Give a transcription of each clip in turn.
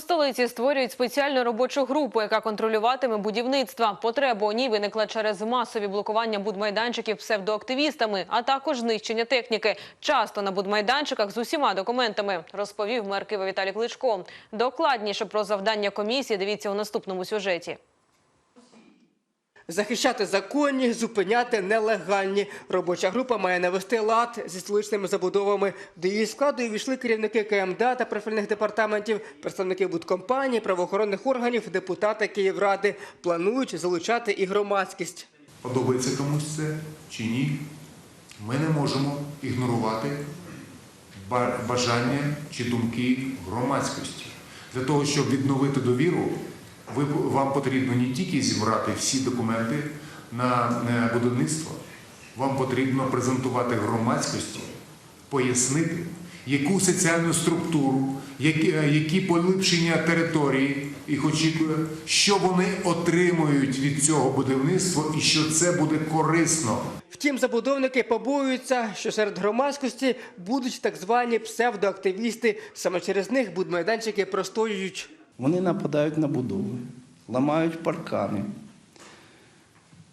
У столиці створюють спеціальну робочу групу, яка контролюватиме будівництво. Потреба у ній виникла через масові блокування будмайданчиків псевдоактивістами, а також знищення техніки. Часто на будмайданчиках з усіма документами, розповів мер Києва Віталій Кличко. Докладніше про завдання комісії дивіться у наступному сюжеті. Захищати законні, зупиняти нелегальні. Робоча група має навести лад зі столичними забудовами. До її складу увійшли керівники КМДА та профільних департаментів, представники будкомпаній, правоохоронних органів, депутати Київради. Планують залучати і громадськість. Подобається комусь це чи ні? Ми не можемо ігнорувати ба- бажання чи думки громадськості. Для того, щоб відновити довіру, ви, вам потрібно не тільки зібрати всі документи на е, будівництво, вам потрібно презентувати громадськості, пояснити, яку соціальну структуру, які, е, які поліпшення території їх очікує, що вони отримують від цього будівництва і що це буде корисно. Втім, забудовники побоюються, що серед громадськості будуть так звані псевдоактивісти. Саме через них будмайданчики простоюють. Вони нападають на будови, ламають паркани,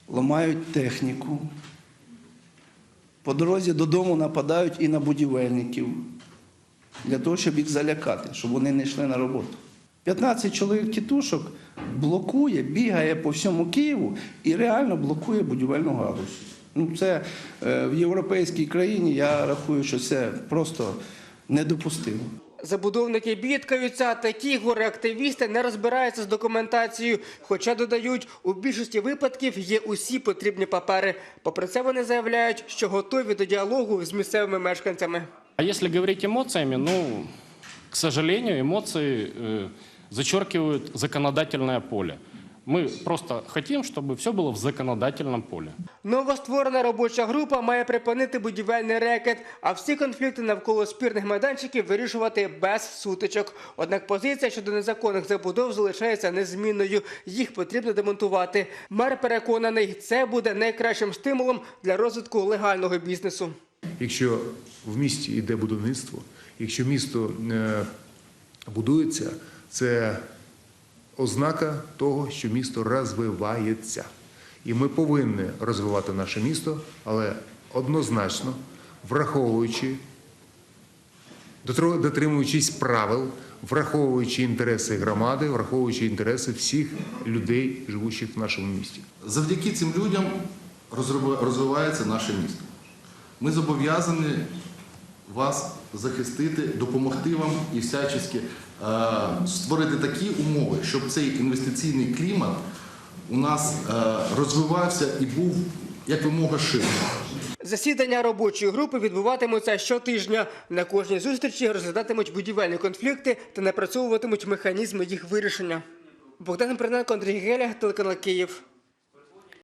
ламають техніку. По дорозі додому нападають і на будівельників для того, щоб їх залякати, щоб вони не йшли на роботу. 15 чоловік тітушок блокує, бігає по всьому Києву і реально блокує будівельну галузь. Ну, це е, в європейській країні я рахую, що це просто недопустимо. Забудовники бідкаються, такі горе-активісти не розбираються з документацією, хоча додають, у більшості випадків є усі потрібні папери. Попри це вони заявляють, що готові до діалогу з місцевими мешканцями. А если говорить эмоциями, ну, к сожалению, эмоции э, зачеркивают законодательное поле. Мы просто хотим, чтобы все было в законодательном поле. Новостворена робоча група має припинити будівельний рекет, а всі конфлікти навколо спірних майданчиків вирішувати без сутичок. Однак позиція щодо незаконних забудов залишається незмінною. Їх потрібно демонтувати. Мер переконаний, це буде найкращим стимулом для розвитку легального бізнесу. Якщо в місті йде будівництво, якщо місто е, будується, це ознака того, що місто розвивається. І ми повинні розвивати наше місто, але однозначно враховуючи, дотримуючись правил, враховуючи інтереси громади, враховуючи інтереси всіх людей, живучих в нашому місті. Завдяки цим людям розвивається наше місто. Ми зобов'язані вас захистити, допомогти вам і всячески е, створити такі умови, щоб цей інвестиційний клімат у нас е, розвивався і був як вимога ширше. Засідання робочої групи відбуватимуться щотижня. На кожній зустрічі розглядатимуть будівельні конфлікти та напрацьовуватимуть механізми їх вирішення. Богдан Приненко, Андрій Геля, телеканал Київ.